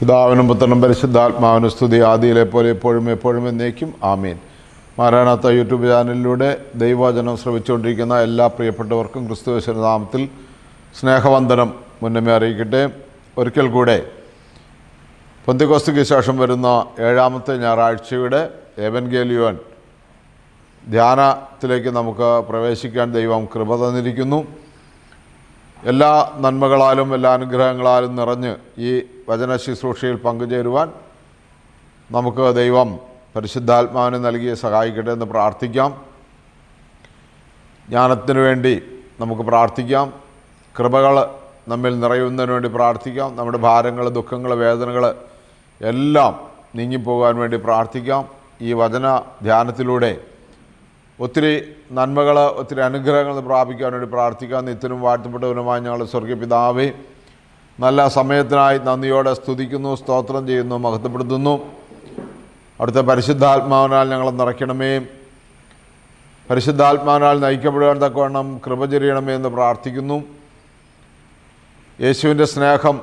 പിതാവിനും പുത്രനും പരിശുദ്ധാത്മാവിനും സ്തുതി. ആദിയിലെ പോലെ എപ്പോഴും എപ്പോഴും എന്നേക്കും ആമീൻ. മാരാണാത്ത യൂട്യൂബ് ചാനലിലൂടെ ദൈവവചനം ശ്രമിച്ചുകൊണ്ടിരിക്കുന്ന എല്ലാ പ്രിയപ്പെട്ടവർക്കും ക്രിസ്തുവേശ്വര നാമത്തിൽ സ്നേഹവന്ദനം മുന്നമേ അറിയിക്കട്ടെ. ഒരിക്കൽ കൂടെ പൊന്തിക്കോസ്തിക്ക് ശേഷം വരുന്ന ഏഴാമത്തെ ഞായറാഴ്ചയുടെ ഏവൻഗേലിയോൻ ധ്യാനത്തിലേക്ക് നമുക്ക് പ്രവേശിക്കാൻ ദൈവം കൃപ തന്നിരിക്കുന്നു. എല്ലാ നന്മകളാലും എല്ലാ അനുഗ്രഹങ്ങളാലും നിറഞ്ഞ് ഈ വചന ശുശ്രൂഷയിൽ പങ്കുചേരുവാൻ നമുക്ക് ദൈവം പരിശുദ്ധാത്മാവിനെ നൽകിയ സഹായിക്കട്ടെ എന്ന് പ്രാർത്ഥിക്കാം. ജ്ഞാനത്തിന് വേണ്ടി നമുക്ക് പ്രാർത്ഥിക്കാം. കൃപകൾ നമ്മിൽ നിറയുന്നതിന് വേണ്ടി പ്രാർത്ഥിക്കാം. നമ്മുടെ ഭാരങ്ങൾ ദുഃഖങ്ങൾ വേദനകൾ എല്ലാം നീങ്ങിപ്പോകാൻ വേണ്ടി പ്രാർത്ഥിക്കാം. ഈ വചന ധ്യാനത്തിലൂടെ ഒത്തിരി നന്മകൾ ഒത്തിരി അനുഗ്രഹങ്ങൾ പ്രാപിക്കാൻ വേണ്ടി പ്രാർത്ഥിക്കാം. നിത്യനും വാഴ്ത്തപ്പെട്ടവനുമായ ഞങ്ങൾ സ്വർഗീയ പിതാവേ നല്ല സമയത്തിനായി നന്ദിയോടെ സ്തുതിക്കുന്നു സ്തോത്രം ചെയ്യുന്നു മഹത്വപ്പെടുത്തുന്നു. അവിടുത്തെ പരിശുദ്ധാത്മാവിനാൽ ഞങ്ങൾ നിറയ്ക്കണമേ. പരിശുദ്ധാത്മാവിനാൽ നയിക്കപ്പെടേണ്ട തക്കവണ്ണം കൃപ ചൊരിയണമേ എന്ന് പ്രാർത്ഥിക്കുന്നു. യേശുവിന്റെ സ്നേഹം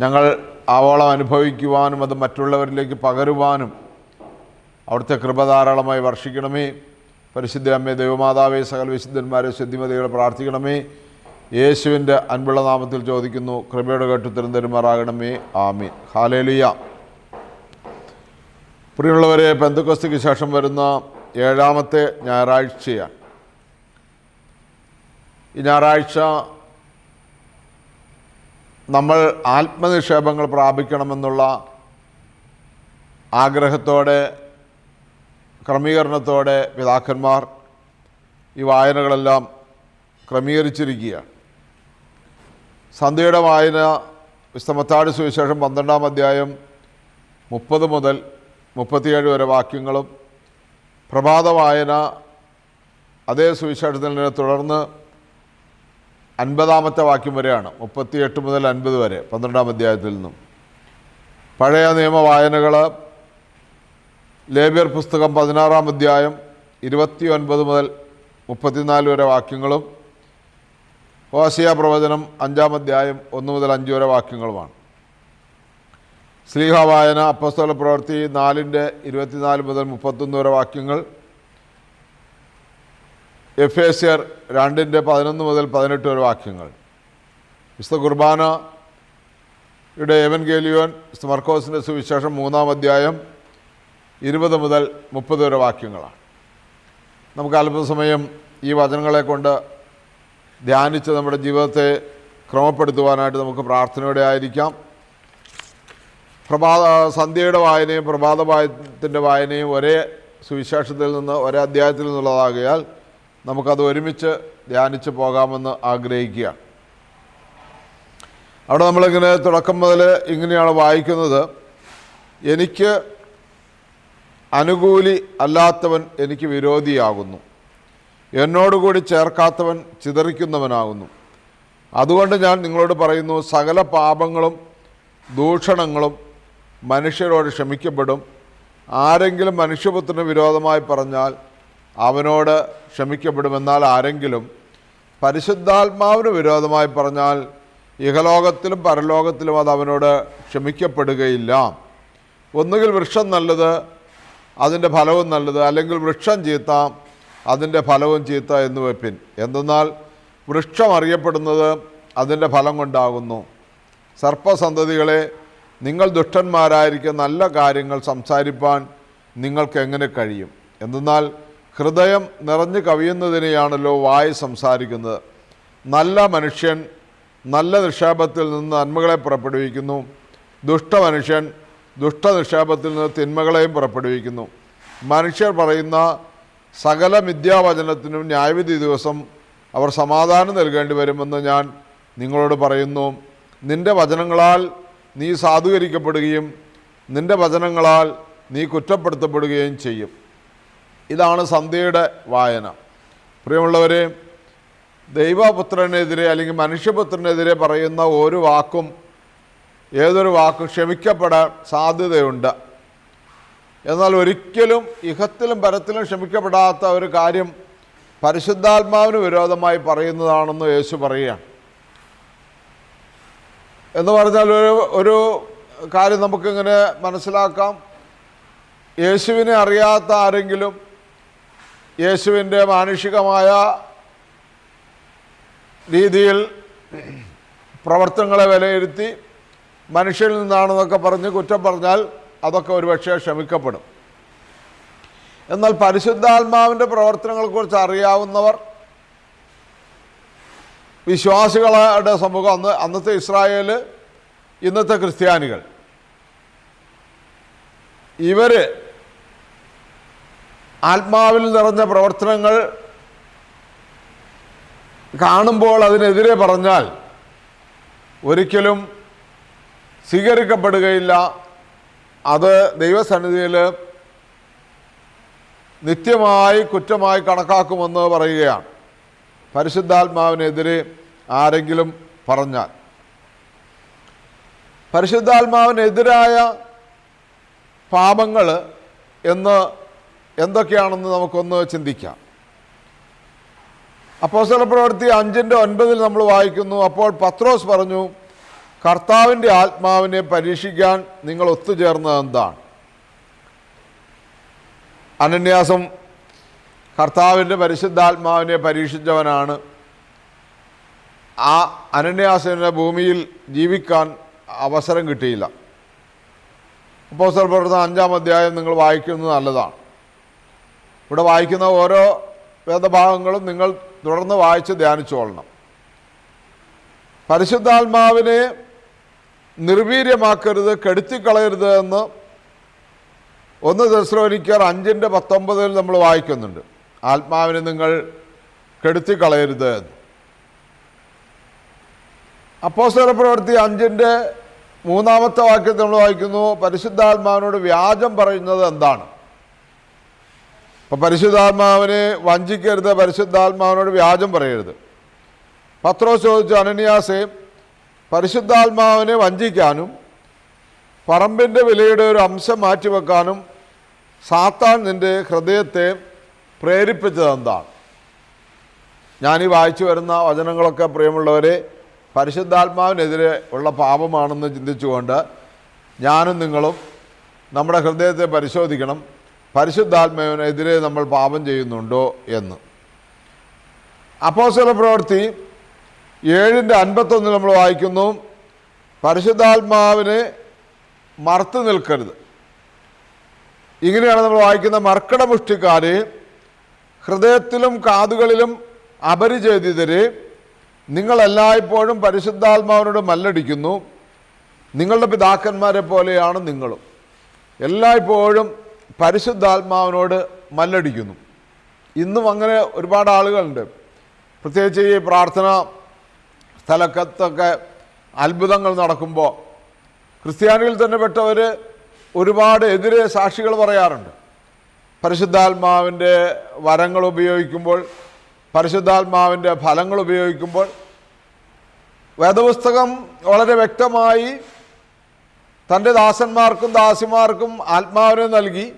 ഞങ്ങൾ ആവോളം അനുഭവിക്കുവാനും അത് മറ്റുള്ളവരിലേക്ക് പകരുവാനും അവിടുത്തെ കൃപ ധാരാളമായി വർഷിക്കണമേ. പരിശുദ്ധ അമ്മേ ദൈവമാതാവേ സകൽ വിശുദ്ധന്മാരെ ശുദ്ധിമതികളെ പ്രാർത്ഥിക്കണമേ. യേശുവിന്റെ അൻപുള്ള നാമത്തിൽ ചോദിക്കുന്നു കൃപയുടെ കേട്ടുത്തരം തരുമാറാകണമേ ആമീൻ. ഹാലേലിയ പ്രിയമുള്ളവരെ പെന്തക്കൊസ്തിക്ക് ശേഷം വരുന്ന ഏഴാമത്തെ ഞായറാഴ്ചയാണ്. ഈ ഞായറാഴ്ച നമ്മൾ ആത്മനിക്ഷേപങ്ങൾ പ്രാപിക്കണമെന്നുള്ള ആഗ്രഹത്തോടെ ക്രമീകരണത്തോടെ പിതാക്കന്മാർ ഈ വായനകളെല്ലാം ക്രമീകരിച്ചിരിക്കുകയാണ്. സന്ധ്യയുടെ വായന വിസ്തമത്താട് സുവിശേഷം പന്ത്രണ്ടാം അധ്യായം മുപ്പത് മുതൽ മുപ്പത്തിയേഴ് വരെ വാക്യങ്ങളും പ്രഭാത വായന അതേ സുവിശേഷത്തിൽ നിന്ന് തുടർന്ന് അൻപതാമത്തെ വാക്യം വരെയാണ് മുപ്പത്തിയെട്ട് മുതൽ അൻപത് വരെ പന്ത്രണ്ടാം അധ്യായത്തിൽ നിന്നും. പഴയ നിയമ വായനകൾ ലേബിയർ പുസ്തകം പതിനാറാം അധ്യായം ഇരുപത്തി ഒൻപത് മുതൽ മുപ്പത്തിനാല് വരെ വാക്യങ്ങളും ഓസിയ പ്രവചനം അഞ്ചാം അധ്യായം ഒന്ന് മുതൽ അഞ്ച് വരെ വാക്യങ്ങളുമാണ്. സ്ലീഹ വായന അപ്പസ്തോല പ്രവൃത്തി നാലിന്റെ ഇരുപത്തിനാല് മുതൽ മുപ്പത്തൊന്ന് വരെ വാക്യങ്ങൾ. എഫ് എസ് സിയർ രണ്ടിന്റെ പതിനൊന്ന് മുതൽ പതിനെട്ട് വരെ വാക്യങ്ങൾ. വിശുദ്ധ കുർബാനയുടെ എവൻ ഗേലിയോൻ സ്മർക്കോസിന്റെ സുവിശേഷം മൂന്നാം അധ്യായം ഇരുപത് മുതൽ മുപ്പത് വരെ വാക്യങ്ങളാണ്. നമുക്ക് അല്പസമയം ഈ വചനങ്ങളെ കൊണ്ട് ധ്യാനിച്ച് നമ്മുടെ ജീവിതത്തെ ക്രമപ്പെടുത്തുവാനായിട്ട് നമുക്ക് പ്രാർത്ഥനയോടെ ആയിരിക്കാം. പ്രഭാത സന്ധ്യയുടെ വായനയും പ്രഭാത വായത്തിന്റെ വായനയും ഒരേ സുവിശേഷത്തിൽ നിന്ന് ഒരേ അധ്യായത്തിൽ നിന്നുള്ളതാകിയാൽ നമുക്കത് ഒരുമിച്ച് ധ്യാനിച്ച് പോകാമെന്ന് ആഗ്രഹിക്കുക. അവിടെ നമ്മളിങ്ങനെ തുടക്കം മുതൽ ഇങ്ങനെയാണ് വായിക്കുന്നത്. എനിക്ക് അനുകൂലി അല്ലാത്തവൻ എനിക്ക് വിരോധിയാകുന്നു. എന്നോടുകൂടി ചേർക്കാത്തവൻ ചിതറിക്കുന്നവനാകുന്നു. അതുകൊണ്ട് ഞാൻ നിങ്ങളോട് പറയുന്നു സകല പാപങ്ങളും ദൂഷണങ്ങളും മനുഷ്യരോട് ക്ഷമിക്കപ്പെടും. ആരെങ്കിലും മനുഷ്യപുത്രന് വിരോധമായി പറഞ്ഞാൽ അവനോട് ക്ഷമിക്കപ്പെടുമെന്നാൽ ആരെങ്കിലും പരിശുദ്ധാത്മാവിന് വിരോധമായി പറഞ്ഞാൽ ഇഹലോകത്തിലും പരലോകത്തിലും അത് അവനോട് ക്ഷമിക്കപ്പെടുകയില്ല. ഒന്നുകിൽ വൃക്ഷം നല്ലത് അതിന്റെ ഫലവും നല്ലത് അല്ലെങ്കിൽ വൃക്ഷം ചീത്ത അതിന്റെ ഫലവും ചീത്ത എന്ന് വെപ്പിൻ. എന്തെന്നാൽ വൃക്ഷം അറിയപ്പെടുന്നത് അതിന്റെ ഫലം കൊണ്ടാകുന്നു. സർപ്പസന്തതികളെ നിങ്ങൾ ദുഷ്ടന്മാരായിരിക്കും നല്ല കാര്യങ്ങൾ സംസാരിപ്പാൻ നിങ്ങൾക്ക് എങ്ങനെ കഴിയും? എന്തെന്നാൽ ഹൃദയം നിറഞ്ഞു കവിയുന്നതിനെയാണല്ലോ വായി സംസാരിക്കുന്നത്. നല്ല മനുഷ്യൻ നല്ല നിക്ഷേപത്തിൽ നിന്ന് നന്മകളെ പുറപ്പെടുവിക്കുന്നു. ദുഷ്ടമനുഷ്യൻ ദുഷ്ടനിക്ഷേപത്തിൽ നിന്ന് തിന്മകളെയും പുറപ്പെടുവിക്കുന്നു. മനുഷ്യർ പറയുന്ന സകല മിഥ്യാവചനത്തിനും ന്യായവിധി ദിവസം അവർ സമാധാനം നൽകേണ്ടി വരുമെന്ന് ഞാൻ നിങ്ങളോട് പറയുന്നു. നിന്റെ വചനങ്ങളാൽ നീ സാധൂകരിക്കപ്പെടുകയും നിന്റെ വചനങ്ങളാൽ നീ കുറ്റപ്പെടുത്തപ്പെടുകയും ചെയ്യും. ഇതാണ് സന്ധ്യയുടെ വായന. പ്രിയമുള്ളവരെ ദൈവപുത്രനെതിരെ അല്ലെങ്കിൽ മനുഷ്യപുത്രനെതിരെ പറയുന്ന ഒരു വാക്കും ഏതൊരു വാക്കും ക്ഷമിക്കപ്പെടാൻ സാധ്യതയുണ്ട്. എന്നാൽ ഒരിക്കലും ഇഹത്തിലും പരത്തിലും ക്ഷമിക്കപ്പെടാത്ത ഒരു കാര്യം പരിശുദ്ധാത്മാവിന് വിരോധമായി പറയുന്നതാണെന്ന് യേശു പറയുകയാണ്. എന്ന് പറഞ്ഞാൽ ഒരു ഒരു കാര്യം നമുക്കിങ്ങനെ മനസ്സിലാക്കാം. യേശുവിനെ അറിയാത്ത ആരെങ്കിലും യേശുവിന്റെ മാനുഷികമായ രീതിയിൽ പ്രവർത്തനങ്ങളെ വിലയിരുത്തി മനുഷ്യരിൽ നിന്നാണെന്നൊക്കെ പറഞ്ഞ് കുറ്റം പറഞ്ഞാൽ അതൊക്കെ ഒരുപക്ഷെ ക്ഷമിക്കപ്പെടും. എന്നാൽ പരിശുദ്ധാത്മാവിന്റെ പ്രവർത്തനങ്ങളെക്കുറിച്ച് അറിയാവുന്നവർ വിശ്വാസികളുടെ സമൂഹം അന്ന് അന്നത്തെ ഇസ്രായേൽ ഇന്നത്തെ ക്രിസ്ത്യാനികൾ. ഇവർ ആത്മാവിൽ നിറഞ്ഞ പ്രവർത്തനങ്ങൾ കാണുമ്പോൾ അതിനെതിരെ പറഞ്ഞാൽ ഒരിക്കലും സ്വീകരിക്കപ്പെടുകയില്ല അത് ദൈവസന്നിധിയിൽ നിത്യമായി കുറ്റമായി കണക്കാക്കുമെന്ന് പറയുകയാണ്. പരിശുദ്ധാത്മാവിനെതിരെ ആരെങ്കിലും പറഞ്ഞാൽ. പരിശുദ്ധാത്മാവിനെതിരായ പാപങ്ങൾ എന്ന് എന്തൊക്കെയാണെന്ന് നമുക്കൊന്ന് ചിന്തിക്കാം. അപ്പോസ്തല പ്രവൃത്തി അഞ്ചിന്റെ ഒൻപതിൽ നമ്മൾ വായിക്കുന്നു. അപ്പോൾ പത്രോസ് പറഞ്ഞു കർത്താവിന്റെ ആത്മാവിനെ പരീക്ഷിക്കാൻ നിങ്ങൾ ഒത്തുചേർന്നത് എന്താണ്? അനന്യാസം കർത്താവിന്റെ പരിശുദ്ധാത്മാവിനെ പരീക്ഷിച്ചവനാണ്. ആ അനന്യാസന് ഭൂമിയിൽ ജീവിക്കാൻ അവസരം കിട്ടിയില്ല. അപ്പോൾ പ്രവർത്തനം അഞ്ചാം അധ്യായം നിങ്ങൾ വായിക്കുന്നത് നല്ലതാണ്. ഇവിടെ വായിക്കുന്ന ഓരോ വേദഭാഗങ്ങളും നിങ്ങൾ തുടർന്ന് വായിച്ച് ധ്യാനിച്ചോളണം പരിശുദ്ധാത്മാവിനെ നിർവീര്യമാക്കരുത് കെടുത്തിക്കളയരുത് എന്ന് ഒന്ന് ദശ്രോനിക്കർ അഞ്ചിന്റെ പത്തൊമ്പതിൽ നമ്മൾ വായിക്കുന്നുണ്ട്. ആത്മാവിനെ നിങ്ങൾ കെടുത്തിക്കളയരുത് എന്ന്. അപ്പോസ്തല പ്രവൃത്തി അഞ്ചിന്റെ മൂന്നാമത്തെ വാക്യത്തിൽ നമ്മൾ വായിക്കുന്നു പരിശുദ്ധാത്മാവിനോട് വ്യാജം പറയുന്നത് എന്താണ്? അപ്പം പരിശുദ്ധാത്മാവിനെ വഞ്ചിക്കരുത് പരിശുദ്ധാത്മാവിനോട് വ്യാജം പറയരുത്. പത്രോ ചോദിച്ചു അനന്യാസെ പരിശുദ്ധാത്മാവിനെ വഞ്ചിക്കാനും പറമ്പിന്റെ വിലയുടെ ഒരു അംശം മാറ്റിവെക്കാനും സാത്താൻ നിന്റെ ഹൃദയത്തെ പ്രേരിപ്പിച്ചത് എന്താണ്? ഞാനീ വായിച്ചു വരുന്ന വചനങ്ങളൊക്കെ പ്രിയമുള്ളവരെ പരിശുദ്ധാത്മാവിനെതിരെ ഉള്ള പാപമാണെന്ന് ചിന്തിച്ചുകൊണ്ട് ഞാനും നിങ്ങളും നമ്മുടെ ഹൃദയത്തെ പരിശോധിക്കണം പരിശുദ്ധാത്മാവിനെതിരെ നമ്മൾ പാപം ചെയ്യുന്നുണ്ടോ എന്ന്. അപ്പോസ്വല പ്രവൃത്തി ഏഴിന്റെ അൻപത്തൊന്നിൽ നമ്മൾ വായിക്കുന്നു പരിശുദ്ധാത്മാവിനെ മറുത്തു നിൽക്കരുത്. ഇങ്ങനെയാണ് നമ്മൾ വായിക്കുന്ന മർക്കടമുഷ്ടിക്കാരെ ഹൃദയത്തിലും കാതുകളിലും അപരിചേതിതരെ നിങ്ങളെല്ലായ്പ്പോഴും പരിശുദ്ധാത്മാവിനോട് മല്ലടിക്കുന്നു. നിങ്ങളുടെ പിതാക്കന്മാരെ പോലെയാണ് നിങ്ങളും. എല്ലായ്പ്പോഴും പരിശുദ്ധാത്മാവിനോട് മല്ലടിക്കുന്നു. ഇന്നും അങ്ങനെ ഒരുപാട് ആളുകളുണ്ട്. പ്രത്യേകിച്ച് ഈ പ്രാർത്ഥന സ്ഥലത്തൊക്കെ അത്ഭുതങ്ങൾ നടക്കുമ്പോൾ ക്രിസ്ത്യാനികൾ തന്നെ പെട്ടവർ ഒരുപാട് എതിരെ സാക്ഷികൾ പറയാറുണ്ട്. പരിശുദ്ധാത്മാവിന്റെ വരങ്ങൾ ഉപയോഗിക്കുമ്പോൾ പരിശുദ്ധാത്മാവിന്റെ ഫലങ്ങൾ ഉപയോഗിക്കുമ്പോൾ വേദപുസ്തകം വളരെ വ്യക്തമായി തന്റെ ദാസന്മാർക്കും ദാസിമാർക്കും ആത്മാവിനെ നൽകി.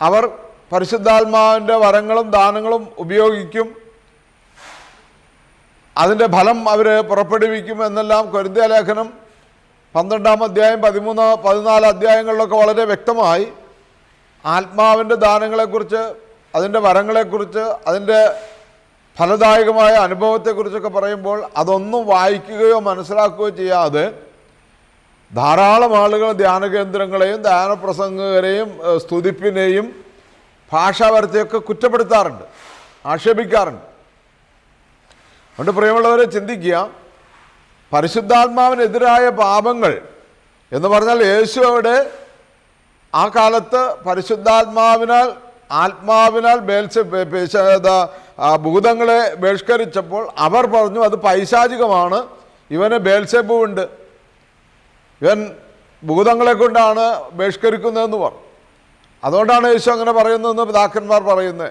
അവർ പരിശുദ്ധാത്മാവിന്റെ വരങ്ങളും ദാനങ്ങളും ഉപയോഗിക്കും. അതിന്റെ ഫലം അവർ പുറപ്പെടുവിക്കും എന്നെല്ലാം കൊരിന്ത്യ ലേഖനം പന്ത്രണ്ടാം അധ്യായം പതിമൂന്ന് പതിനാല് അധ്യായങ്ങളിലൊക്കെ വളരെ വ്യക്തമായി ആത്മാവിന്റെ ദാനങ്ങളെക്കുറിച്ച് അതിന്റെ വരങ്ങളെക്കുറിച്ച് അതിന്റെ ഫലദായകമായ അനുഭവത്തെക്കുറിച്ചൊക്കെ പറയുമ്പോൾ അതൊന്നും വായിക്കുകയോ മനസ്സിലാക്കുകയോ ചെയ്യാതെ ധാരാളം ആളുകൾ ധ്യാന കേന്ദ്രങ്ങളെയും ധ്യാന പ്രസംഗകരെയും സ്തുതിപ്പിനെയും ഭാഷാവരത്തെയൊക്കെ കുറ്റപ്പെടുത്താറുണ്ട് ആക്ഷേപിക്കാറുണ്ട്. അതുകൊണ്ട് പ്രിയമുള്ളവരെ ചിന്തിക്കുക പരിശുദ്ധാത്മാവിനെതിരായ പാപങ്ങൾ എന്ന് പറഞ്ഞാൽ യേശു അവിടെ ആ കാലത്ത് പരിശുദ്ധാത്മാവിനാൽ ആത്മാവിനാൽ ആ, ഭൂതങ്ങളെ ബഹിഷ്കരിച്ചപ്പോൾ അവർ പറഞ്ഞു അത് പൈശാചികമാണ് ഇവന് ബേൽസെബുണ്ട് ഇവൻ ഭൂതങ്ങളെ കൊണ്ടാണ് ബഹിഷ്കരിക്കുന്നതെന്ന് പറഞ്ഞു. അതുകൊണ്ടാണ് യേശു അങ്ങനെ പറയുന്നതെന്ന് പിതാക്കന്മാർ പറയുന്നത്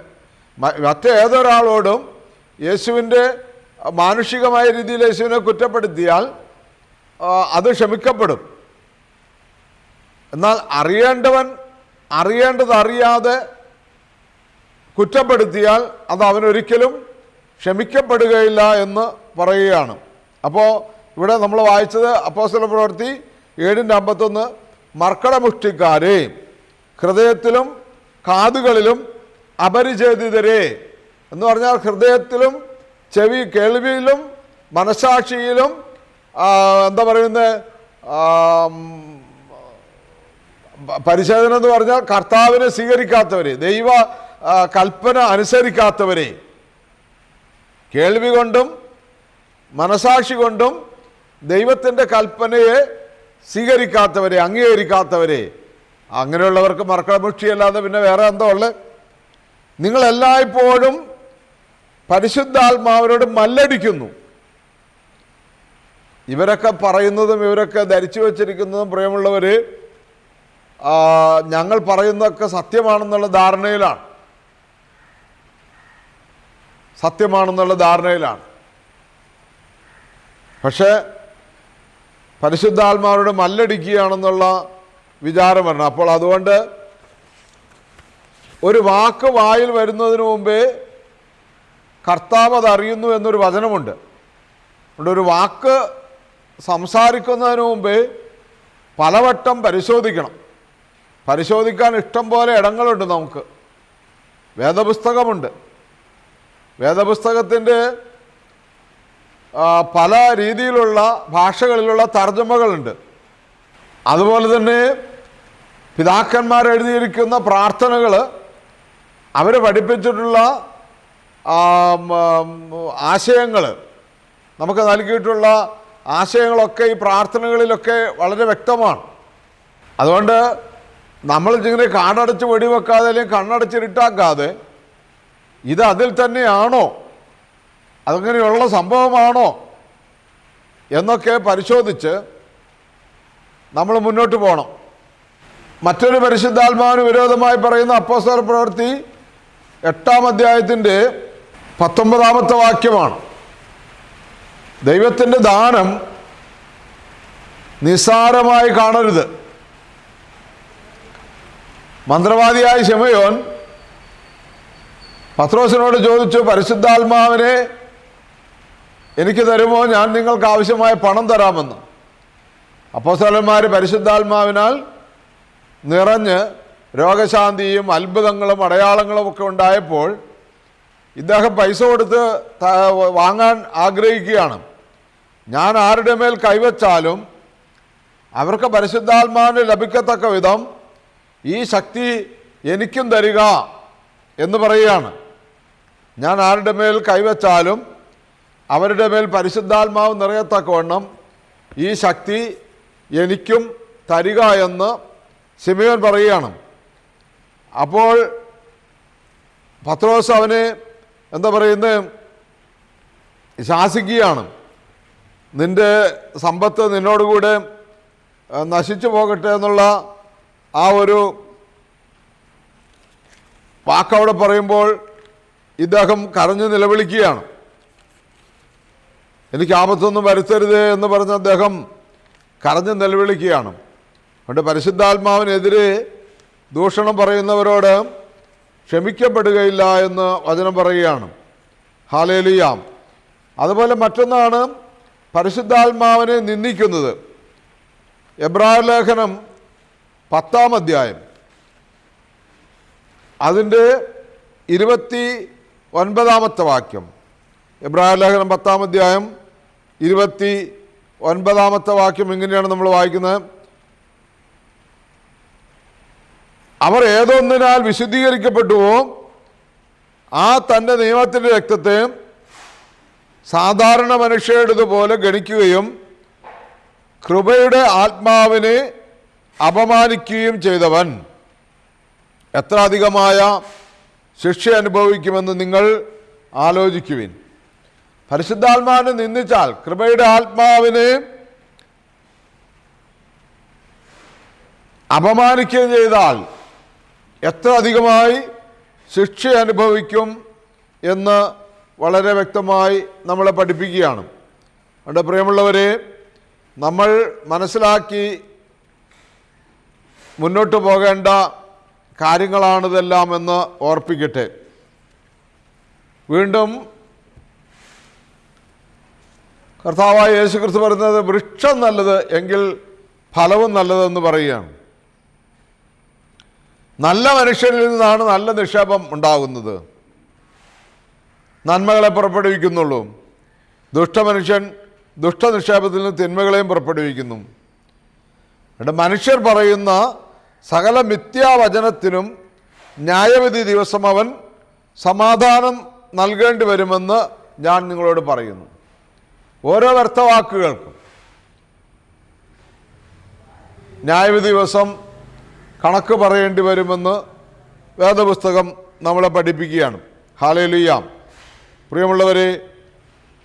മറ്റേതൊരാളോടും യേശുവിന്റെ മാനുഷികമായ രീതിയിൽ യേശുവിനെ കുറ്റപ്പെടുത്തിയാൽ അത് ക്ഷമിക്കപ്പെടും. എന്നാൽ അറിയേണ്ടവൻ അറിയേണ്ടതറിയാതെ കുറ്റപ്പെടുത്തിയാൽ അത് അവനൊരിക്കലും ക്ഷമിക്കപ്പെടുകയില്ല എന്ന് പറയുകയാണ്. അപ്പോൾ ഇവിടെ നമ്മൾ വായിച്ചത് അപ്പോസ്തല പ്രവൃത്തി ഏഴിന്റെ അമ്പത്തൊന്ന് മർക്കടമുഷ്ടിക്കാരെ ഹൃദയത്തിലും കാതുകളിലും അപരിചേതിതരെ എന്ന് പറഞ്ഞാൽ ഹൃദയത്തിലും ചെവി കേൾവിയിലും മനസാക്ഷിയിലും എന്താ പറയുന്നത് പരിശോധന എന്ന് പറഞ്ഞാൽ കർത്താവിനെ സ്വീകരിക്കാത്തവരെ ദൈവ കൽപ്പന അനുസരിക്കാത്തവരെ. കേൾവി കൊണ്ടും മനസാക്ഷി കൊണ്ടും ദൈവത്തിന്റെ കൽപ്പനയെ സ്വീകരിക്കാത്തവരെ അംഗീകരിക്കാത്തവരെ. അങ്ങനെയുള്ളവർക്ക് മറക്കളമുഷ്ടിയല്ലാതെ പിന്നെ വേറെ എന്തോ ഉള്ളത് നിങ്ങൾ എല്ലായ്പ്പോഴും പരിശുദ്ധാത്മാവിനോട് മല്ലടിക്കുന്നു. ഇവരൊക്കെ പറയുന്നതും ഇവരൊക്കെ ധരിച്ചു വച്ചിരിക്കുന്നതും പ്രിയമുള്ളവർ ഞങ്ങൾ പറയുന്നതൊക്കെ സത്യമാണെന്നുള്ള ധാരണയിലാണ്. സത്യമാണെന്നുള്ള ധാരണയിലാണ്. പക്ഷേ പരിശുദ്ധാത്മാവരോട് മല്ലടിക്കുകയാണെന്നുള്ള വിചാരം വരണം അപ്പോൾ അതുകൊണ്ട് ഒരു വാക്ക് വായിൽ വരുന്നതിന് മുമ്പേ കർത്താവ് അത് അറിയുന്നു എന്നൊരു വചനമുണ്ട്. അതുകൊണ്ട് ഒരു വാക്ക് സംസാരിക്കുന്നതിന് മുമ്പ് പലവട്ടം പരിശോധിക്കണം. പരിശോധിക്കാൻ ഇഷ്ടം പോലെ ഇടങ്ങളുണ്ട് നമുക്ക്. വേദപുസ്തകമുണ്ട്. വേദപുസ്തകത്തിന്റെ പല രീതിയിലുള്ള ഭാഷകളിലുള്ള തർജമകളുണ്ട്. അതുപോലെ തന്നെ പിതാക്കന്മാരെഴുതിയിരിക്കുന്ന പ്രാർത്ഥനകൾ അവരെ പഠിപ്പിച്ചിട്ടുള്ള ആശയങ്ങൾ നമുക്ക് നൽകിയിട്ടുള്ള ആശയങ്ങളൊക്കെ ഈ പ്രാർത്ഥനകളിലൊക്കെ വളരെ വ്യക്തമാണ്. അതുകൊണ്ട് നമ്മൾ ഇങ്ങനെ കാടടച്ച് വെടിവെക്കാതെ അല്ലെങ്കിൽ കണ്ണടച്ചിരുട്ടാക്കാതെ ഇത് അതിൽ തന്നെയാണോ? അതങ്ങനെയുള്ള സംഭവമാണോ? എന്നൊക്കെ പരിശോധിച്ച് നമ്മൾ മുന്നോട്ട് പോകണം. മറ്റൊരു പരിശുദ്ധാത്മാവിന് വിരോധമായി പറയുന്ന അപ്പോസ്തല പ്രവൃത്തി എട്ടാം അധ്യായത്തിന്റെ പത്തൊമ്പതാമത്തെ വാക്യമാണ്. ദൈവത്തിന്റെ ദാനം നിസ്സാരമായി കാണരുത്. മന്ത്രവാദിയായ ശമയോൻ പത്രോസിനോട് ചോദിച്ചു പരിശുദ്ധാത്മാവിനെ എനിക്ക് തരുമോ? ഞാൻ നിങ്ങൾക്ക് ആവശ്യമായ പണം തരാമെന്ന്. അപ്പോസ്തലന്മാർ പരിശുദ്ധാത്മാവിനാൽ നിറഞ്ഞ് രോഗശാന്തിയും അത്ഭുതങ്ങളും അടയാളങ്ങളും ഒക്കെ ഉണ്ടായപ്പോൾ ഇദ്ദേഹം പൈസ കൊടുത്ത് വാങ്ങാൻ ആഗ്രഹിക്കുകയാണ്. ഞാൻ ആരുടെ മേൽ കൈവച്ചാലും അവർക്ക് പരിശുദ്ധാത്മാവിന് ലഭിക്കത്തക്ക വിധം ഈ ശക്തി എനിക്കും തരിക എന്ന് പറയുകയാണ്. ഞാൻ ആരുടെ മേൽ കൈവച്ചാലും അവരുടെ മേൽ പരിശുദ്ധാത്മാവ് നിറയത്തക്കവണ്ണം ഈ ശക്തി എനിക്കും തരിക എന്ന് സിമിയോൻ പറയുകയാണ്. അപ്പോൾ പത്രോസ് അവനെ എന്താ പറയുന്നത് ശാസിക്കുകയാണ്. നിന്റെ സമ്പത്ത് നിന്നോടുകൂടെ നശിച്ചു പോകട്ടെ എന്നുള്ള ആ ഒരു വാക്കവിടെ പറയുമ്പോൾ ഇദ്ദേഹം കരഞ്ഞു നിലവിളിക്കുകയാണ്. എനിക്ക് ആപത്തൊന്നും വരുത്തരുത് എന്ന് പറഞ്ഞ അദ്ദേഹം കരഞ്ഞു നിലവിളിക്കുകയാണ്. അതുകൊണ്ട് പരിശുദ്ധാത്മാവിനെതിരെ ദൂഷണം പറയുന്നവരോട് ക്ഷമിക്കപ്പെടുകയില്ല എന്ന് വചനം പറയുകയാണ്. ഹാലേലിയാം അതുപോലെ മറ്റൊന്നാണ് പരിശുദ്ധാത്മാവിനെ നിന്ദിക്കുന്നത്. എബ്രായ ലേഖനം പത്താം അധ്യായം. അതിന്റെ ഇരുപത്തി ഒൻപതാമത്തെ വാക്യം. എബ്രായ ലേഖനം പത്താം അധ്യായം ഇരുപത്തി ഒൻപതാമത്തെ വാക്യം ഇങ്ങനെയാണ് നമ്മൾ വായിക്കുന്നത്? അവർ ഏതൊന്നിനാൽ വിശുദ്ധീകരിക്കപ്പെട്ടുവോ ആ തന്റെ നിയമത്തിന്റെ രക്തത്തെ സാധാരണ മനുഷ്യരുടേതുപോലെ ഗണിക്കുകയും കൃപയുടെ ആത്മാവിനെ അപമാനിക്കുകയും ചെയ്തവൻ. എത്ര അധികമായ ശിക്ഷ അനുഭവിക്കുമെന്ന് നിങ്ങൾ ആലോചിക്കുവിൻ. പരിശുദ്ധാത്മാവിനെ നിന്ദിച്ചാൽ കൃപയുടെ ആത്മാവിനെ അപമാനിക്കുകയും ചെയ്താൽ എത്ര അധികമായി ശിക്ഷ അനുഭവിക്കും എന്ന് വളരെ വ്യക്തമായി നമ്മളെ പഠിപ്പിക്കുകയാണ്. അവിടെ പ്രിയമുള്ളവരെ നമ്മൾ മനസ്സിലാക്കി മുന്നോട്ട് പോകേണ്ട കാര്യങ്ങളാണിതെല്ലാം എന്ന് ഓർപ്പിക്കട്ടെ. വീണ്ടും കർത്താവായ യേശു ക്രിസ്തു പറയുന്നത് വൃക്ഷം നല്ലത് എങ്കിൽ ഫലവും നല്ലതെന്ന് പറയുകയാണ്. നല്ല മനുഷ്യനിൽ നിന്നാണ് നല്ല നിക്ഷേപം ഉണ്ടാകുന്നത്. നന്മകളെ പുറപ്പെടുവിക്കുന്നുള്ളൂ. ദുഷ്ടമനുഷ്യൻ ദുഷ്ടനിക്ഷേപത്തിൽ നിന്ന് തിന്മകളെയും പുറപ്പെടുവിക്കുന്നു. എന്നിട്ട് മനുഷ്യർ പറയുന്ന സകല മിഥ്യാവചനത്തിനും ന്യായവിധി ദിവസം അവൻ സമാധാനം നൽകേണ്ടി വരുമെന്ന് ഞാൻ നിങ്ങളോട് പറയുന്നു. ഓരോ വ്യർത്ഥവാക്കുകൾക്കും. ന്യായവിധി ദിവസം കണക്ക് പറയേണ്ടി വരുമെന്ന് വേദപുസ്തകം നമ്മളെ പഠിപ്പിക്കുകയാണ്. ഹാലയിലുയാം പ്രിയമുള്ളവരെ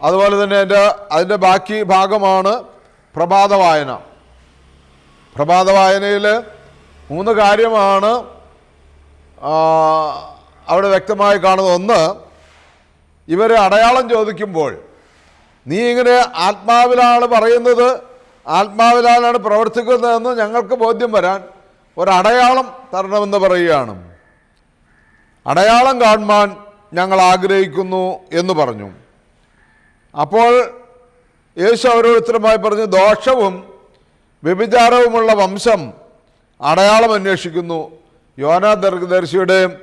അതുപോലെ തന്നെ എന്റെ അതിന്റെ ബാക്കി ഭാഗമാണ് പ്രഭാത വായന പ്രഭാത വായനയിൽ മൂന്ന് കാര്യമാണ് അവിടെ വ്യക്തമായി കാണുന്നത്. ഒന്ന് ഇവരെ അടയാളം ചോദിക്കുമ്പോൾ നീ ഇങ്ങനെ ആത്മാവിലാണ് പറയുന്നത് ആത്മാവിലാണ് പ്രവർത്തിക്കുന്നതെന്ന് ഞങ്ങൾക്ക് ബോധ്യം വരാൻ ഒരടയാളം തരണമെന്ന് പറയുകയാണ്. അടയാളം കാണുവാൻ ഞങ്ങൾ ആഗ്രഹിക്കുന്നു എന്ന് പറഞ്ഞു. അപ്പോൾ യേശു അവരോരുത്തരുമായി പറഞ്ഞു ദോഷവും വ്യഭിചാരവുമുള്ള വംശം അടയാളം അന്വേഷിക്കുന്നു. യോന ദർശിയുടെ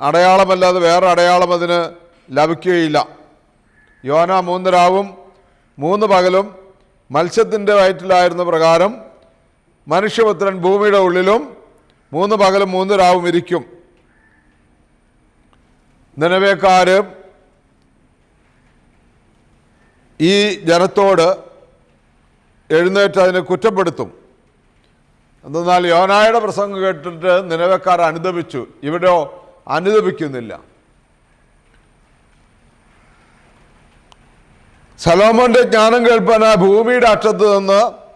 അടയാളമല്ലാതെ വേറെ അടയാളം അതിന് ലഭിക്കുകയില്ല. യോന മൂന്ന് രാവും മൂന്ന് പകലും മത്സ്യത്തിന്റെ വയറ്റിലായിരുന്ന പ്രകാരം മനുഷ്യപുത്രൻ ഭൂമിയുടെ ഉള്ളിലും മൂന്ന് പകലും മൂന്ന് രാവും ഇരിക്കും. നിലവേക്കാര് ഈ ജനത്തോട് എഴുന്നേറ്റ് അതിനെ കുറ്റപ്പെടുത്തും. എന്തെന്നാൽ യോനായുടെ പ്രസംഗം കേട്ടിട്ട് നിലവക്കാർ അനുദപിച്ചു. ഇവിടെയോ അനുദപിക്കുന്നില്ല. സലോമോന്റെ ജ്ഞാനം കേൾപ്പാൻ ആ ഭൂമിയുടെ അറ്റത്ത് നിന്ന്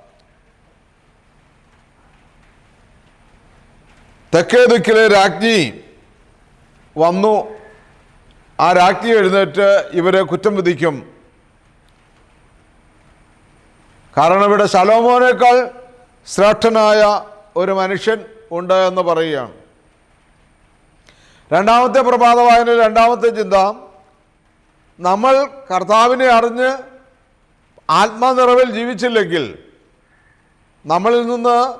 തെക്കേ ദിക്കിലെ രാജ്ഞി വന്നു. ആ രാജ്ഞി എഴുന്നേറ്റ് ഇവരെ കുറ്റം വിധിക്കും. കാരണം ഇവിടെ ശലോമോനേക്കാൾ ശ്രേഷ്ഠനായ ഒരു മനുഷ്യൻ ഉണ്ട് എന്ന് പറയുകയാണ്. രണ്ടാമത്തെ പ്രഭാത വായന രണ്ടാമത്തെ ചിന്ത നമ്മൾ കർത്താവിനെ അറിഞ്ഞ് ആത്മനിറവിൽ ജീവിച്ചില്ലെങ്കിൽ നമ്മളിൽ നിന്ന്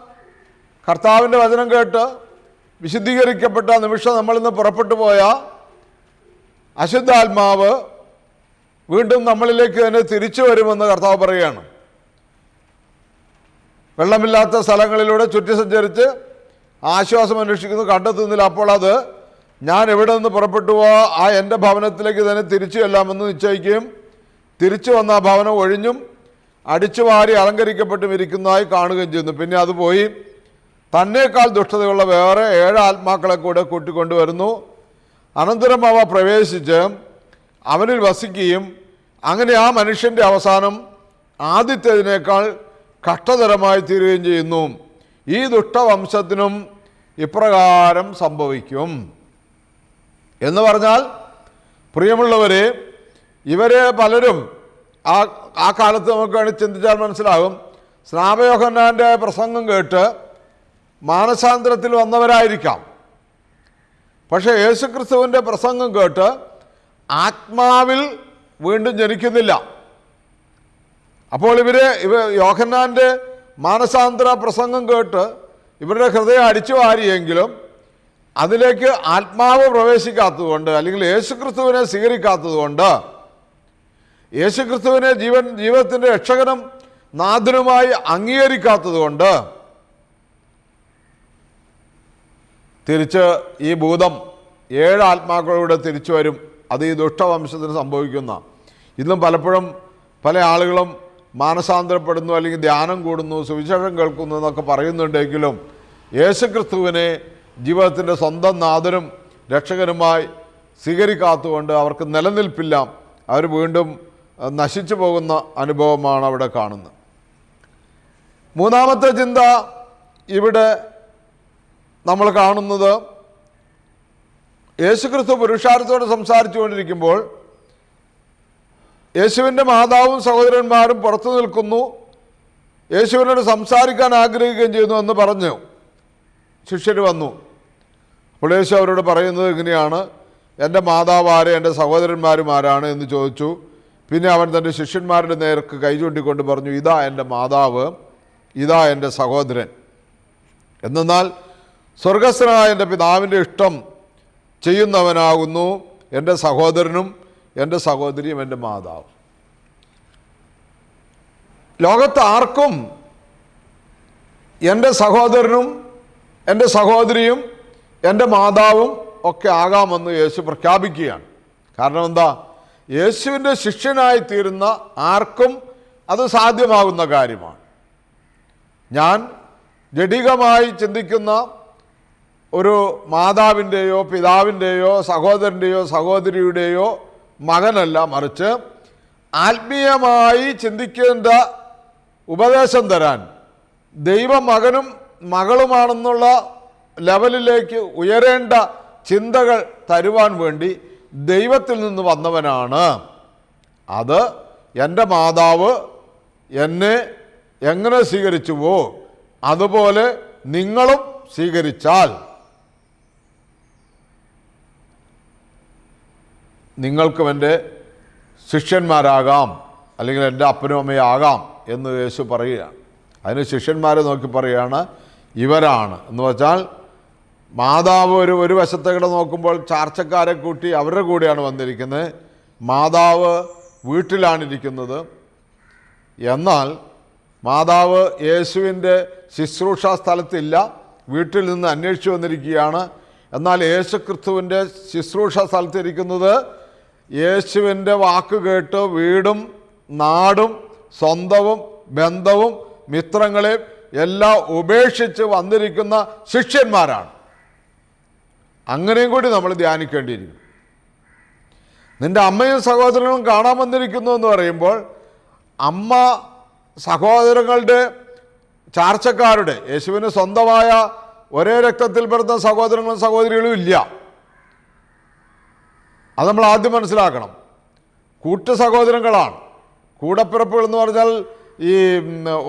കർത്താവിന്റെ വചനം കേട്ട് വിശുദ്ധീകരിക്കപ്പെട്ട നിമിഷം നമ്മളിന്ന് പുറപ്പെട്ടു പോയ അശുദ്ധാത്മാവ് വീണ്ടും നമ്മളിലേക്ക് തന്നെ തിരിച്ചു വരുമെന്ന് കർത്താവ് പറയുകയാണ്. വെള്ളമില്ലാത്ത സ്ഥലങ്ങളിലൂടെ ചുറ്റി സഞ്ചരിച്ച് ആശ്വാസം അന്വേഷിക്കുന്നു. കണ്ടെത്തുന്നില്ല അപ്പോൾ അത് ഞാൻ എവിടെ നിന്ന് പുറപ്പെട്ടുവോ ആ എന്റെ ഭവനത്തിലേക്ക് തന്നെ തിരിച്ചു ചെല്ലാമെന്ന് നിശ്ചയിക്കുകയും തിരിച്ചു വന്ന ആ ഭവനം ഒഴിഞ്ഞും അടിച്ചു വാരി അലങ്കരിക്കപ്പെട്ടും ഇരിക്കുന്നതായി കാണുകയും ചെയ്യുന്നു. പിന്നെ അത് പോയി തന്നേക്കാൾ ദുഷ്ടതയുള്ള വേറെ ഏഴ് ആത്മാക്കളെ കൂടെ കൂട്ടിക്കൊണ്ടുവരുന്നു. അനന്തരം അവ പ്രവേശിച്ച് അവനിൽ വസിക്കുകയും അങ്ങനെ ആ മനുഷ്യന്റെ അവസാനം ആദ്യത്തേതിനേക്കാൾ കഷ്ടതരമായി തീരുകയും ചെയ്യുന്നു. ഈ ദുഷ്ടവംശത്തിനും ഇപ്രകാരം സംഭവിക്കും. എന്ന് പറഞ്ഞാൽ പ്രിയമുള്ളവരെ ഇവരെ പലരും ആ ആ കാലത്ത് നമുക്ക് വേണ്ടി ചിന്തിച്ചാൽ മനസ്സിലാകും. സ്നാപയോഹന്നാന്റെ പ്രസംഗം കേട്ട് മാനസാന്തരത്തിൽ വന്നവരായിരിക്കാം. പക്ഷേ യേശുക്രിസ്തുവിന്റെ പ്രസംഗം കേട്ട് ആത്മാവിൽ വീണ്ടും ജനിക്കുന്നില്ല. അപ്പോൾ ഇവർ ഇവ യോഹന്നാന്റെ മാനസാന്തര പ്രസംഗം കേട്ട് ഇവരുടെ ഹൃദയം അടിച്ചു വാരിയെങ്കിലും അതിലേക്ക് ആത്മാവ് പ്രവേശിക്കാത്തതുകൊണ്ട് അല്ലെങ്കിൽ യേശുക്രിസ്തുവിനെ സ്വീകരിക്കാത്തതുകൊണ്ട് യേശുക്രിസ്തുവിനെ ജീവൻ ജീവിതത്തിന്റെ രക്ഷകനും നാഥനുമായി അംഗീകരിക്കാത്തതുകൊണ്ട് തിരിച്ച് ഈ ഭൂതം ഏഴ് ആത്മാക്കളൂടെ തിരിച്ചു വരും. അത് ഈ ദുഷ്ടവംശത്തിന് സംഭവിക്കുന്ന. ഇന്നും പലപ്പോഴും പല ആളുകളും മാനസാന്തരപ്പെടുന്നു അല്ലെങ്കിൽ ധ്യാനം കൂടുന്നു സുവിശേഷം കേൾക്കുന്നു എന്നൊക്കെ പറയുന്നുണ്ടെങ്കിലും യേശുക്രിസ്തുവിനെ ജീവിതത്തിന്റെ സ്വന്തം നാഥനും രക്ഷകനുമായി സ്വീകരിക്കാത്തുകൊണ്ട് അവർക്ക് നിലനിൽപ്പില്ല. അവർ വീണ്ടും നശിച്ചു പോകുന്ന അനുഭവമാണ് അവിടെ കാണുന്നത്. മൂന്നാമത്തെ ചിന്ത ഇവിടെ നമ്മൾ കാണുന്നത് യേശുക്രിസ്തു പുരുഷാരത്തോട് സംസാരിച്ചു കൊണ്ടിരിക്കുമ്പോൾ യേശുവിന്റെ മാതാവും സഹോദരന്മാരും പുറത്തു നിൽക്കുന്നു. യേശുവിനോട് സംസാരിക്കാൻ ആഗ്രഹിക്കുകയും ചെയ്യുന്നു എന്ന് പറഞ്ഞു. ശിഷ്യർ വന്നു. അപ്പോൾ യേശു അവരോട് പറയുന്നത് ഇങ്ങനെയാണ്. എന്റെ മാതാവ് ആര്? എന്റെ സഹോദരന്മാരും ആരാണ്? എന്ന് ചോദിച്ചു. പിന്നെ അവൻ തന്റെ ശിഷ്യന്മാരുടെ നേർക്ക് കൈ ചൂണ്ടിക്കൊണ്ട് പറഞ്ഞു ഇതാ എന്റെ മാതാവ്. ഇതാ എന്റെ സഹോദരൻ. എന്നാൽ സ്വർഗസ്ഥനായ എന്റെ പിതാവിന്റെ ഇഷ്ടം ചെയ്യുന്നവനാകുന്നു. എന്റെ സഹോദരനും എന്റെ സഹോദരിയും എന്റെ മാതാവും. ലോകത്ത് ആർക്കും എന്റെ സഹോദരനും എന്റെ സഹോദരിയും എന്റെ മാതാവും ഒക്കെ ആകാമെന്ന് യേശു പ്രഖ്യാപിക്കുകയാണ്. കാരണം എന്താ? യേശുവിന്റെ ശിഷ്യനായി തീരുന്ന ആർക്കും അത് സാധ്യമാകുന്ന കാര്യമാണ്. ഞാൻ ജഡികമായി ചിന്തിക്കുന്ന ഒരു മാതാവിന്റെയോ പിതാവിന്റെയോ സഹോദരന്റെയോ സഹോദരിയുടെയോ മകനല്ല മറിച്ച് ആത്മീയമായി ചിന്തിക്കേണ്ട ഉപദേശം തരാൻ ദൈവമകനും മകളുമാണെന്നുള്ള ലെവലിലേക്ക് ഉയരേണ്ട ചിന്തകൾ തരുവാൻ വേണ്ടി ദൈവത്തിൽ നിന്ന് വന്നവനാണ്. അത് എന്റെ മാതാവ് എന്നെ എങ്ങനെ സ്വീകരിച്ചുവോ അതുപോലെ നിങ്ങളും സ്വീകരിച്ചാൽ നിങ്ങൾക്കും എന്റെ ശിഷ്യന്മാരാകാം അല്ലെങ്കിൽ എന്റെ അപ്പനും അമ്മയാകാം എന്ന് യേശു പറയുകയാണ്. അതിന് ശിഷ്യന്മാരെ നോക്കി പറയുകയാണ് ഇവരാണ്. എന്ന് വെച്ചാൽ മാതാവ് ഒരു ഒരു വശത്തേക്കിടെ നോക്കുമ്പോൾ ചാർച്ചക്കാരെ കൂട്ടി അവരുടെ കൂടെയാണ് വന്നിരിക്കുന്നത്. മാതാവ് വീട്ടിലാണിരിക്കുന്നത്. എന്നാൽ മാതാവ് യേശുവിന്റെ ശുശ്രൂഷ സ്ഥലത്തില്ല വീട്ടിൽ നിന്ന് അന്വേഷിച്ചു വന്നിരിക്കുകയാണ്. എന്നാൽ യേശു ക്രിസ്തുവിന്റെ ശുശ്രൂഷ സ്ഥലത്തിരിക്കുന്നത് യേശുവിന്റെ വാക്ക് കേട്ട് വീടും നാടും സ്വന്തവും ബന്ധവും മിത്രങ്ങളെയും എല്ലാം ഉപേക്ഷിച്ച് വന്നിരിക്കുന്ന ശിഷ്യന്മാരാണ്. അങ്ങനെയും കൂടി നമ്മൾ ധ്യാനിക്കേണ്ടിയിരിക്കും നിന്റെ അമ്മയും സഹോദരങ്ങളും കാണാൻ വന്നിരിക്കുന്നു എന്ന് പറയുമ്പോൾ അമ്മ സഹോദരങ്ങളുടെ ചാർച്ചക്കാരുടെ യേശുവിന് സ്വന്തമായ ഒരേ രക്തത്തിൽ പിറന്ന സഹോദരങ്ങളും സഹോദരികളും ഇല്ല. അത് നമ്മൾ ആദ്യം മനസ്സിലാക്കണം. കൂട്ടു സഹോദരങ്ങളാണ്. കൂടപ്പിറപ്പുകൾ എന്ന് പറഞ്ഞാൽ ഈ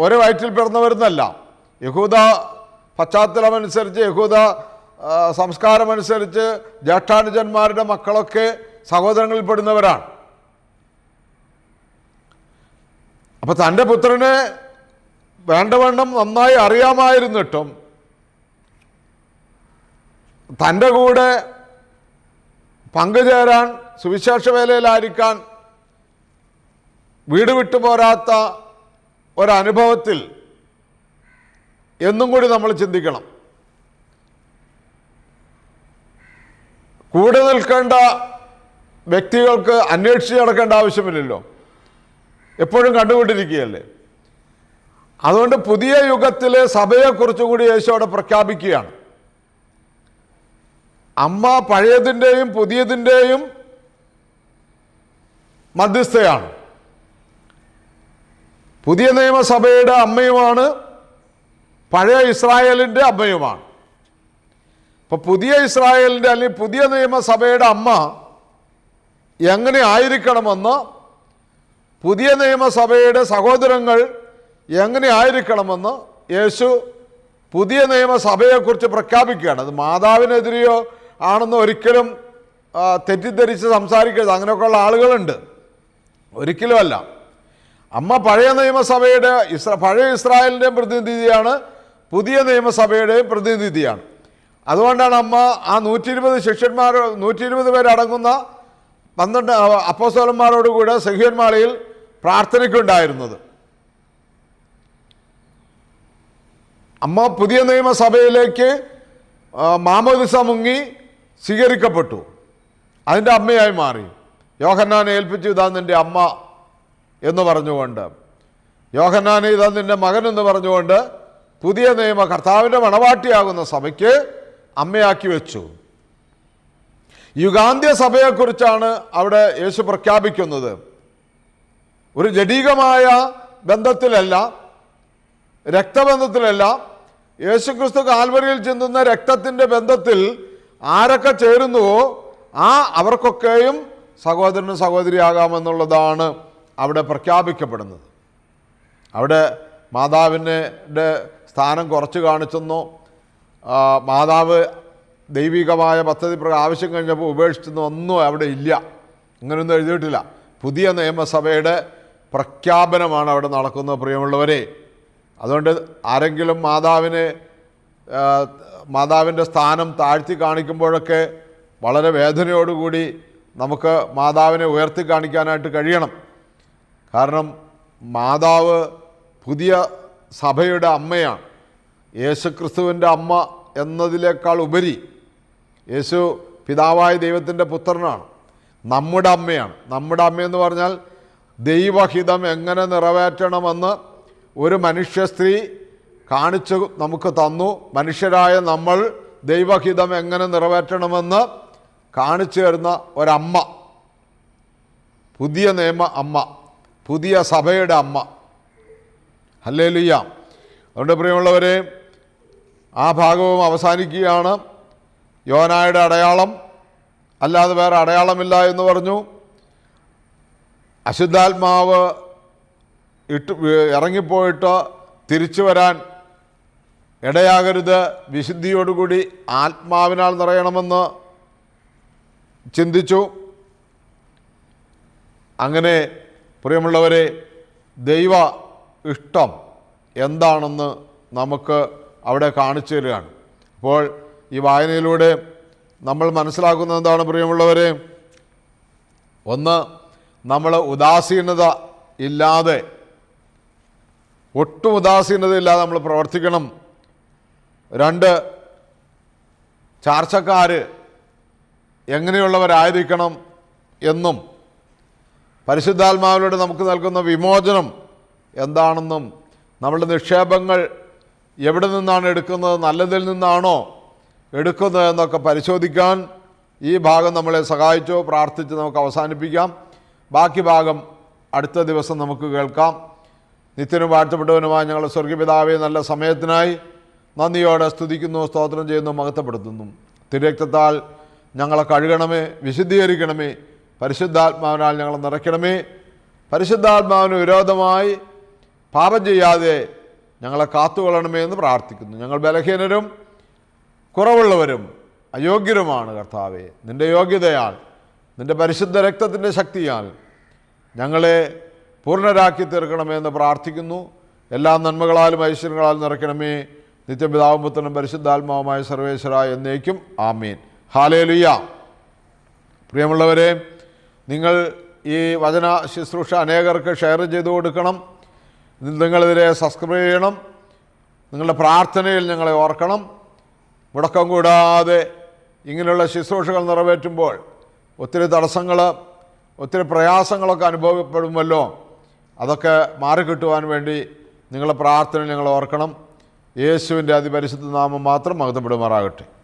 ഒരേ വയറ്റിൽ പിറന്നവരുന്നല്ല. യഹൂദ പശ്ചാത്തലമനുസരിച്ച് യഹൂദ സംസ്കാരമനുസരിച്ച് ജ്യേഷ്ഠാനുജന്മാരുടെ മക്കളൊക്കെ സഹോദരങ്ങളിൽ പെടുന്നവരാണ്. അപ്പൊ തന്റെ പുത്രനെ വേണ്ടവണ്ണം നന്നായി അറിയാമായിരുന്നിട്ടും തന്റെ കൂടെ പങ്കുചേരാൻ സുവിശേഷ വേലയിലായിരിക്കാൻ വീട് വിട്ടു പോരാത്ത ഒരനുഭവത്തിൽ എന്നും കൂടി നമ്മൾ ചിന്തിക്കണം. കൂടെ നിൽക്കേണ്ട വ്യക്തികൾക്ക് അന്വേഷിച്ച് നടക്കേണ്ട ആവശ്യമില്ലല്ലോ. എപ്പോഴും കണ്ടുകൊണ്ടിരിക്കുകയല്ലേ? അതുകൊണ്ട് പുതിയ യുഗത്തിലെ സഭയെക്കുറിച്ചും കൂടി യേശു അവിടെ പ്രഖ്യാപിക്കുകയാണ്. അമ്മ പഴയതിന്റെയും പുതിയതിന്റെയും മധ്യസ്ഥയാണ്. പുതിയ നിയമസഭയുടെ അമ്മയുമാണ് പഴയ ഇസ്രായേലിന്റെ അമ്മയുമാണ്. അപ്പോൾ പുതിയ ഇസ്രായേലിന്റെ അല്ലെങ്കിൽ പുതിയ നിയമസഭയുടെ അമ്മ എങ്ങനെ ആയിരിക്കണമെന്ന് പുതിയ നിയമസഭയുടെ സഹോദരങ്ങൾ എങ്ങനെ ആയിരിക്കണമെന്ന് യേശു പുതിയ നിയമസഭയെക്കുറിച്ച് പ്രഖ്യാപിക്കുകയാണ്. അത് മാതാവിനെതിരെയോ ആണെന്ന് ഒരിക്കലും തെറ്റിദ്ധരിച്ച് സംസാരിക്കരുത്. അങ്ങനെയൊക്കെയുള്ള ആളുകളുണ്ട്. ഒരിക്കലുമല്ല. അമ്മ പഴയ നിയമസഭയുടെ ഇസ്ര പഴയ ഇസ്രായേലിന്റെയും പ്രതിനിധിയാണ് പുതിയ നിയമസഭയുടെയും പ്രതിനിധിയാണ്. അതുകൊണ്ടാണ് അമ്മ ആ നൂറ്റി ഇരുപത് ശിഷ്യന്മാർ നൂറ്റി ഇരുപത് പേരടങ്ങുന്ന പന്ത്രണ്ട് അപ്പോസോലന്മാരോടുകൂടെ സഹ്യന്മാളയിൽ പ്രാർത്ഥനയ്ക്കുണ്ടായിരുന്നത്. അമ്മ പുതിയ നിയമസഭയിലേക്ക് മാമോദിസ മുങ്ങി സ്വീകരിക്കപ്പെട്ടു. അതിന്റെ അമ്മയായി മാറി. യോഹന്നാനെ ഏൽപ്പിച്ചു ഇതാ നിന്റെ അമ്മ എന്ന് പറഞ്ഞുകൊണ്ട്. യോഹന്നാനെ ഇതാ നിന്റെ മകൻ എന്ന് പറഞ്ഞുകൊണ്ട് പുതിയ നിയമ കർത്താവിന്റെ മണവാട്ടിയാകുന്ന സഭയ്ക്ക് അമ്മയാക്കി വെച്ചു. യുഗാന്ത്യ സഭയെക്കുറിച്ചാണ് അവിടെ യേശു പ്രഖ്യാപിക്കുന്നത്. ഒരു ജഡീകമായ ബന്ധത്തിലല്ല രക്തബന്ധത്തിലല്ല യേശുക്രിസ്തു കാൽവരിയിൽ ചെന്നുന്ന രക്തത്തിന്റെ ബന്ധത്തിൽ ആരൊക്കെ ചേരുന്നുവോ ആ അവർക്കൊക്കെയും സഹോദരനും സഹോദരിയാകാമെന്നുള്ളതാണ് അവിടെ പ്രഖ്യാപിക്കപ്പെടുന്നത്. അവിടെ മാതാവിന്റെ സ്ഥാനം കുറച്ച് കാണിച്ചെന്നോ മാതാവ് ദൈവികമായ പദ്ധതി പ്രകാരം ആവശ്യം കഴിഞ്ഞപ്പോൾ ഉപേക്ഷിച്ചെന്നോ ഒന്നും അവിടെ ഇല്ല. അങ്ങനെയൊന്നും എഴുതിയിട്ടില്ല. പുതിയ നിയമസഭയുടെ പ്രഖ്യാപനമാണ് അവിടെ നടക്കുന്നത് പ്രിയമുള്ളവരെ. അതുകൊണ്ട് ആരെങ്കിലും മാതാവിനെ മാതാവിന്റെ സ്ഥാനം താഴ്ത്തി കാണിക്കുമ്പോഴൊക്കെ വളരെ വേദനയോടുകൂടി നമുക്ക് മാതാവിനെ ഉയർത്തി കാണിക്കാനായിട്ട് കഴിയണം. കാരണം മാതാവ് പുതിയ സഭയുടെ അമ്മയാണ്. യേശുക്രിസ്തുവിന്റെ അമ്മ എന്നതിനേക്കാൾ ഉപരി യേശു പിതാവായ ദൈവത്തിന്റെ പുത്രനാണ്. നമ്മുടെ അമ്മയാണ്. നമ്മുടെ അമ്മയെന്ന് പറഞ്ഞാൽ ദൈവഹിതം എങ്ങനെ നിറവേറ്റണമെന്ന് ഒരു മനുഷ്യ സ്ത്രീ കാണിച്ചു നമുക്ക് തന്നു. മനുഷ്യരായ നമ്മൾ ദൈവഹിതം എങ്ങനെ നിറവേറ്റണമെന്ന് കാണിച്ചു തരുന്ന ഒരമ്മ. പുതിയ നിയമ അമ്മ. പുതിയ സഭയുടെ അമ്മ. അല്ലേ അതുകൊണ്ട് പ്രിയമുള്ളവരെ ആ ഭാഗവും അവസാനിക്കുകയാണ്. യോനായുടെ അടയാളം. അല്ലാതെ വേറെ അടയാളമില്ല എന്ന് പറഞ്ഞു. അശുദ്ധാത്മാവ് ഇട്ട് ഇറങ്ങിപ്പോയിട്ട് തിരിച്ചു വരാൻ ഇടയാകരുത്. വിശുദ്ധിയോടുകൂടി ആത്മാവിനാൽ നിറയണമെന്ന് ചിന്തിച്ചു. അങ്ങനെ പ്രിയമുള്ളവരെ ദൈവ ഇഷ്ടം എന്താണെന്ന് നമുക്ക് അവിടെ കാണിച്ചു തരികയാണ്. അപ്പോൾ ഈ വായനയിലൂടെ നമ്മൾ മനസ്സിലാക്കുന്നത് എന്താണ് പ്രിയമുള്ളവരെ? ഒന്ന് നമ്മൾ ഉദാസീനത ഇല്ലാതെ ഒട്ടും ഉദാസീനത ഇല്ലാതെ നമ്മൾ പ്രവർത്തിക്കണം. രണ്ട് ചാർച്ചക്കാർ എങ്ങനെയുള്ളവരായിരിക്കണം എന്നും പരിശുദ്ധാത്മാവിലൂടെ നമുക്ക് നൽകുന്ന വിമോചനം എന്താണെന്നും നമ്മളുടെ നിക്ഷേപങ്ങൾ എവിടെ നിന്നാണ് എടുക്കുന്നത് നല്ലതിൽ നിന്നാണോ എടുക്കുന്നത് എന്നൊക്കെ പരിശോധിക്കാൻ ഈ ഭാഗം നമ്മളെ സഹായിച്ചോ പ്രാർത്ഥിച്ച് നമുക്ക് അവസാനിപ്പിക്കാം. ബാക്കി ഭാഗം അടുത്ത ദിവസം നമുക്ക് കേൾക്കാം. നിത്യനും വാഴ്ത്തപ്പെട്ടവനുമായി ഞങ്ങളുടെ സ്വർഗീയപിതാവെ നല്ല സമയത്തിനായി നന്ദിയോടെ സ്തുതിക്കുന്നു സ്തോത്രം ചെയ്യുന്നു മഹത്വപ്പെടുത്തുന്നു. തിരക്തത്താൽ ഞങ്ങളെ കഴുകണമേ വിശുദ്ധീകരിക്കണമേ പരിശുദ്ധാത്മാവിനാൽ ഞങ്ങളെ നിറയ്ക്കണമേ. പരിശുദ്ധാത്മാവിന് വിരോധമായി പാപം ചെയ്യാതെ ഞങ്ങളെ കാത്തുകൊള്ളണമേ എന്ന് പ്രാർത്ഥിക്കുന്നു. ഞങ്ങൾ ബലഹീനരും കുറവുള്ളവരും അയോഗ്യരുമാണ് കർത്താവെ. നിന്റെ യോഗ്യതയാൽ നിന്റെ പരിശുദ്ധ രക്തത്തിന്റെ ശക്തിയാൽ ഞങ്ങളെ പൂർണരാക്കി തീർക്കണമെന്ന് പ്രാർത്ഥിക്കുന്നു. എല്ലാ നന്മകളാലും ഐശ്വര്യങ്ങളാലും നിറയ്ക്കണമേ. നിത്യപിതാവും പുത്രനും പരിശുദ്ധാത്മാവുമായ സർവേശ്വര എന്നേക്കും ആമീൻ. ഹാലേലുയ പ്രിയമുള്ളവരെ നിങ്ങൾ ഈ വചന ശുശ്രൂഷ അനേകർക്ക് ഷെയർ ചെയ്തു കൊടുക്കണം. നിങ്ങളിതിനെ സബ്സ്ക്രൈബ് ചെയ്യണം. നിങ്ങളുടെ പ്രാർത്ഥനയിൽ ഞങ്ങളെ ഓർക്കണം. മുടക്കം കൂടാതെ ഇങ്ങനെയുള്ള ശുശ്രൂഷകൾ നിറവേറ്റുമ്പോൾ ഒത്തിരി തടസ്സങ്ങൾ ഒത്തിരി പ്രയാസങ്ങളൊക്കെ അനുഭവപ്പെടുമല്ലോ. അതൊക്കെ മാറിക്കിട്ടുവാൻ വേണ്ടി നിങ്ങളുടെ പ്രാർത്ഥന ഞങ്ങൾ ഓർക്കണം. യേശുവിന്റെ അതിപരിശുദ്ധ നാമം മാത്രം മഹത്വപ്പെടുമാറാകട്ടെ.